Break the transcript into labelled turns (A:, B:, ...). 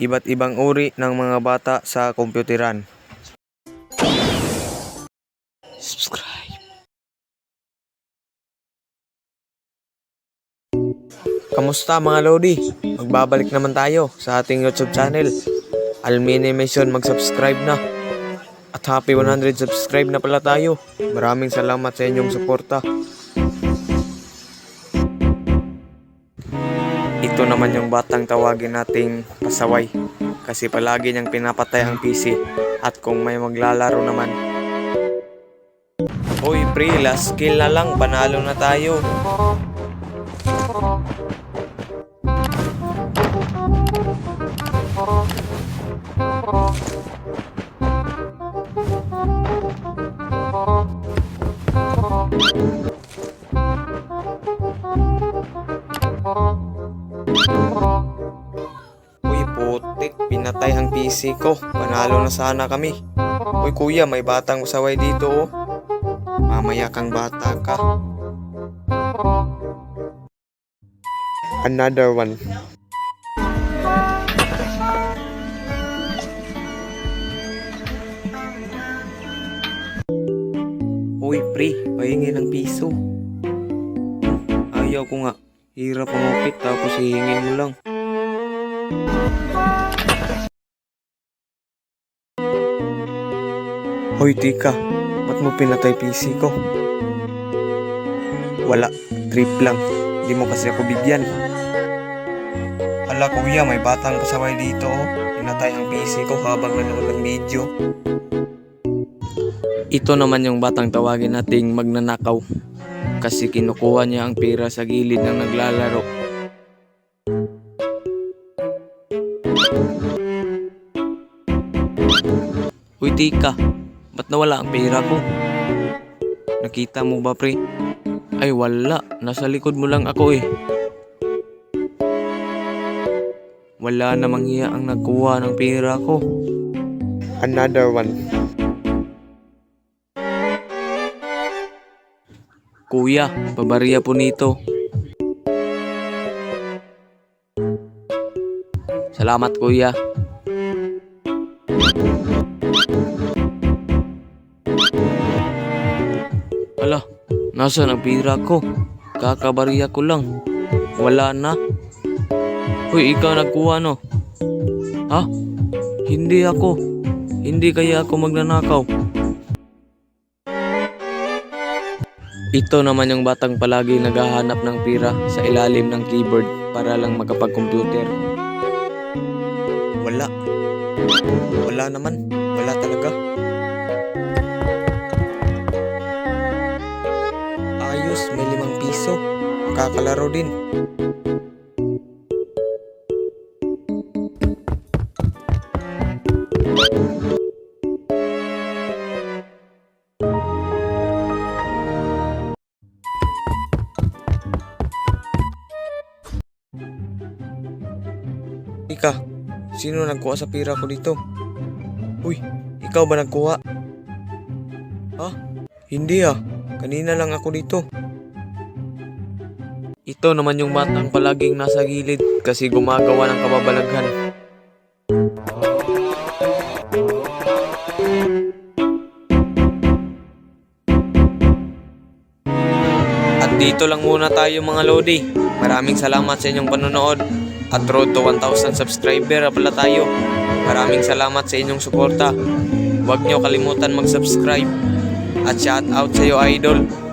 A: iba't ibang uri ng mga bata sa kompyuteran. Subscribe. Kamusta mga Lodi? Magbabalik naman tayo sa ating YouTube channel. Almini Mission mag-subscribe na. At happy 100 subscribe na pala tayo. Maraming salamat sa inyong suporta. Ito naman yung batang tawagin nating pasaway. Kasi palagi niyang pinapatay ang PC. At kung may maglalaro naman. Uy pre, last kill na lang. Panalo na tayo. Uy PC ko. Panalo na sana kami. Uy kuya, may batang usaway dito oh. Mamaya kang bata ka. Another one. Uy pre, pahingi ng piso. Ayaw ko nga. Hirap umupit tapos hihingin mo lang. Hoy tika, ba't mo pinatay PC ko? Wala, trip lang. Hindi mo kasi ako bigyan. Ala kuya, may batang kasaway dito oh. Pinatay ang PC ko habang nanonood ng video. Ito naman yung batang tawagin nating magnanakaw. Kasi kinukuha niya ang pera sa gilid ng naglalaro. Uy tika, ba't nawala ang pera ko? Nakita mo ba pre? Ay wala, nasa likod mo lang ako eh. Wala namang hiya ang nagkuha ng pera ko. Another one. Kuya, pabariya po nito. Salamat kuya. Nasa ang pira ko? Kakabariya ko lang. Wala na. Uy, ikaw nagkuha no? Ha? Hindi ako. Hindi kaya ako magnanakaw. Ito naman yung batang palagi naghahanap ng pira sa ilalim ng keyboard para lang makapag-computer. Wala. Wala naman. Wala talaga. Makakalaro din. Ika, sino nagkuha sa pira ko dito? Uy, ikaw ba nagkuha? Ha? Hindi ah. Kanina lang ako dito. Ito naman yung batang palaging nasa gilid kasi gumagawa ng kababalaghan. At dito lang muna tayo mga Lodi. Maraming salamat sa inyong panonood. At road to 1,000 subscriber pala tayo. Maraming salamat sa inyong suporta. Huwag nyo kalimutan mag-subscribe. At shout out sa iyo idol.